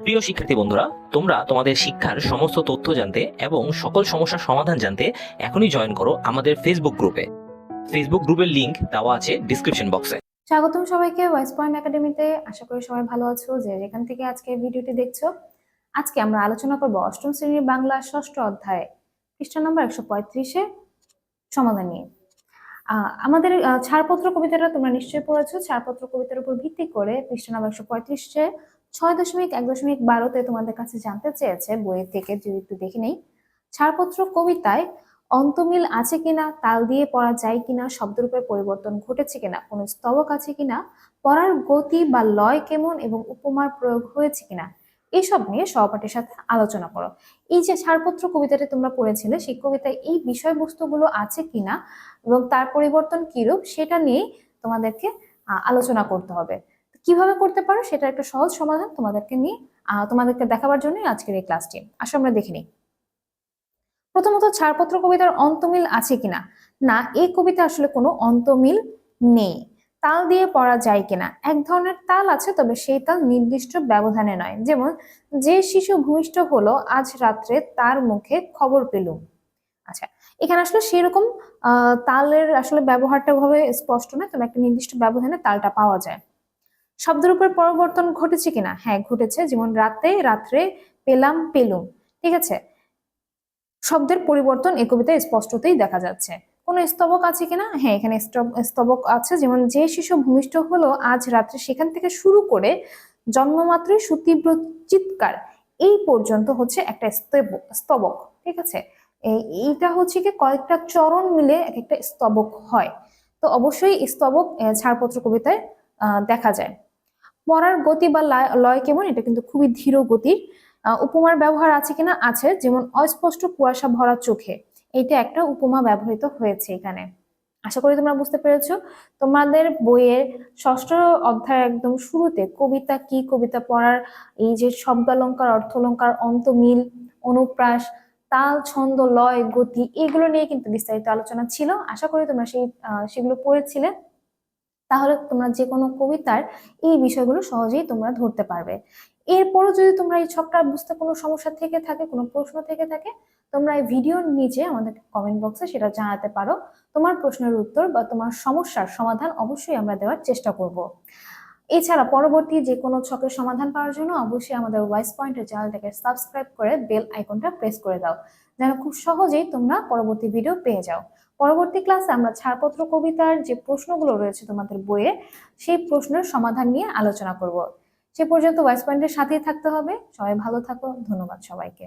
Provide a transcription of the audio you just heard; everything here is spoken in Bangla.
প্রিয় শিক্ষার্থী বন্ধুরা, তোমরা তোমাদের শিক্ষার সমস্ত তথ্য জানতে এবং সকল সমস্যার সমাধান জানতে এখনই জয়েন করো আমাদের ফেসবুক গ্রুপে ফেসবুক গ্রুপের লিংক দেওয়া আছে ডিসক্রিপশন বক্সে স্বাগতম সবাইকে ওয়েস্ট পয়েন্ট একাডেমিতে আশা করি সবাই ভালো আছো যে যেখান থেকে আজকে ভিডিওটি দেখছ। আজকে আমরা আলোচনা করব অষ্টম শ্রেণির বাংলা ষষ্ঠ অধ্যায়ে, পৃষ্ঠা নম্বর একশো পঁয়ত্রিশে সমাধান নিয়ে। আমাদের ছাড়পত্র কবিতাটা তোমরা নিশ্চয়ই পড়েছো। ছাড়পত্র কবিতার উপর ভিত্তি করে পৃষ্ঠা নম্বর একশো পঁয়ত্রিশে ছয় দশমিক এক দশমিক বারোতে তোমাদের কাছে জানতে চেয়েছে, বইয়ের থেকে যদি একটু দেখে নেই। ছাড়পত্র কবিতায় অন্তমিল আছে কিনা, তাল দিয়ে পড়া যায় কিনা শব্দরূপের পরিবর্তন ঘটেছে কিনা, কোনো স্তবক আছে কিনা, পড়ার গতি বা লয় কেমন এবং উপমার প্রয়োগ হয়েছে কিনা এইসব নিয়ে সহপাঠীর সাথে আলোচনা করো। এই যে ছাড়পত্র কবিতাটি তোমরা পড়েছিলে, সেই কবিতায় এই বিষয়বস্তুগুলো আছে কিনা এবং তার পরিবর্তন কিরূপ, সেটা নিয়ে তোমাদেরকে আলোচনা করতে হবে। কীভাবে করতে পারো সেটা একটা সহজ সমাধান তোমাদেরকে নিয়ে তোমাদেরকে দেখাবার জন্যই আজকের এই ক্লাসটি আসো আমরা দেখে নিই। প্রথমত ছাড়পত্র কবিতার অন্তমিল আছে কিনা? না, এই কবিতা আসলে কোনো অন্তমিল নেই। তাল দিয়ে পড়া যায় কিনা? এক ধরনের তাল আছে, তবে সেই তাল নির্দিষ্ট ব্যবধানে নয়। যেমন, যে শিশু ভূমিষ্ঠ হলো, আজ রাত্রে তার মুখে খবর পেলুম। আচ্ছা এখানে আসলে সেরকম তালের আসলে ব্যবহারটা ভাবে স্পষ্ট নয়, তবে একটা নির্দিষ্ট ব্যবধানে তালটা পাওয়া যায়। শব্দের উপর পরিবর্তন ঘটেছে কিনা? হ্যাঁ ঘটেছে। যেমন রাতে, রাত্রে, পেলাম, পেলুম। ঠিক আছে? শব্দের পরিবর্তন এই কবিতায় স্পষ্টতেই দেখা যাচ্ছে। কোনো স্তবক আছে কিনা? হ্যাঁ এখানে স্তব- স্তবক আছে। যেমন, যে শিশু ভূমিষ্ঠ হলো, আজ রাত্রে সেখান থেকে শুরু করে জন্মমাত্রই সুতীব্র চিৎকার, এই পর্যন্ত হচ্ছে একটা স্তব- স্তবক। ঠিক আছে? এই- এইটা হচ্ছে কি কয়েকটা চরণ মিলে এক একটা স্তবক হয়। তো অবশ্যই স্তবক ছাড়পত্র কবিতায় দেখা যায়। পড়ার গতি বা লয়- কেমন? এটা কিন্তু খুবই ধীর গতির উপমার ব্যবহার আছে কিনা? আছে, যেমন অস্পষ্ট কুয়াশা ভরা চোখে। এইটা একটা উপমা ব্যবহৃত হয়েছে এখানে। আশা করি তোমরা বুঝতে পেরেছ। তোমাদের বইয়ের ষষ্ঠ অধ্যায় একদম শুরুতে কবিতা কি কবিতা পড়ার এই যে শব্দ অলঙ্কার শব্দালঙ্কার, অর্থলঙ্কার, অন্তমিল, অনুপ্রাস, তাল, ছন্দ, লয়, গতি, এগুলো নিয়ে কিন্তু বিস্তারিত আলোচনা ছিল। আশা করি তোমরা সেই সেগুলো পড়েছিলে। তাহলে তোমরা যে কোনো কবিতার এই বিষয়গুলো সহজেই তোমরা ধরতে পারবে। এরপরও যদি তোমরা এই ছকটা বুঝতে কোনো সমস্যা থেকে থাকে, কোনো প্রশ্ন থেকে থাকে, তোমরা এই ভিডিওর নিচে আমাদের কমেন্ট বক্সে সেটা জানাতে পারো। তোমার প্রশ্নের উত্তর বা তোমার সমস্যার সমাধান অবশ্যই আমরা দেওয়ার চেষ্টা করব। এছাড়া পরবর্তী যে কোনো ছকের সমাধান পাওয়ার জন্য অবশ্যই আমাদের ওয়াইস পয়েন্টের চ্যানেলটাকে সাবস্ক্রাইব করে বেল আইকনটা প্রেস করে দাও, যেন খুব সহজেই তোমরা পরবর্তী ভিডিও পেয়ে যাও। পরবর্তী ক্লাসে আমরা ছাড়পত্র, কবিতার যে প্রশ্নগুলো রয়েছে তোমাদের বইয়ে, সেই প্রশ্নের সমাধান নিয়ে আলোচনা করব। সে পর্যন্ত ওয়াইস পয়েন্টের সাথেই থাকতে হবে। সবাই ভালো থাকো। ধন্যবাদ সবাইকে।